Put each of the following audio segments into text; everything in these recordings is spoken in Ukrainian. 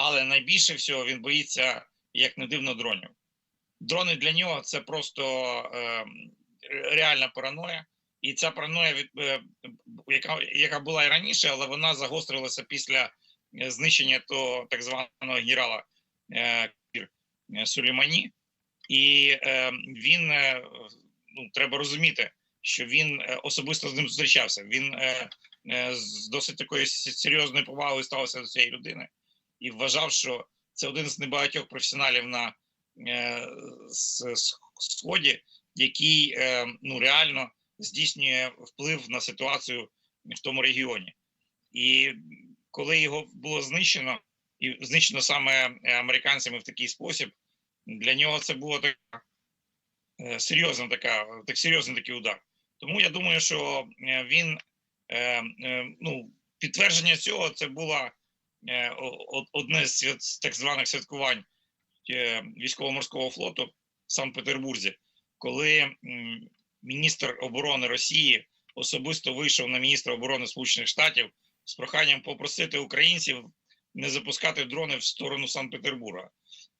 Але найбільше всього він боїться, як не дивно, дронів. Дрони для нього це просто е, реальна параноя. І ця параноя, від, е, яка, яка була і раніше, але вона загострилася після е, знищення того так званого генерала е, е, Сулеймані. І е, він е, ну, треба розуміти, що він е, особисто з ним зустрічався. Він е, е, з досить такою серйозною повагою ставився до цієї людини і вважав, що це один з небагатьох професіоналів на е, сході, який е, ну реально здійснює вплив на ситуацію в тому регіоні. І коли його було знищено, і знищено саме е, американцями в такий спосіб, для нього це було така е, серйозна така, так серйозний такий удар. Тому я думаю, що е, він е, е, ну, підтвердження цього це о- одне з так званих святкувань е, військово-морського флоту в Санкт-Петербурзі, коли міністр оборони Росії особисто вийшов на міністра оборони Сполучених Штатів з проханням попросити українців не запускати дрони в сторону Санкт-Петербурга.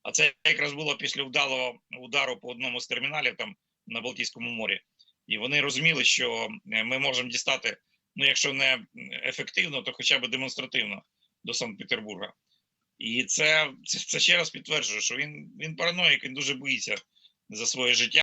А це якраз було після вдалого удару по одному з терміналів там на Балтійському морі. І вони розуміли, що е, ми можемо дістати, ну якщо не ефективно, то хоча б демонстративно до Санкт-Петербурга. І це, це, це ще раз підтверджує, що він, він параноїк, він дуже боїться за своє життя.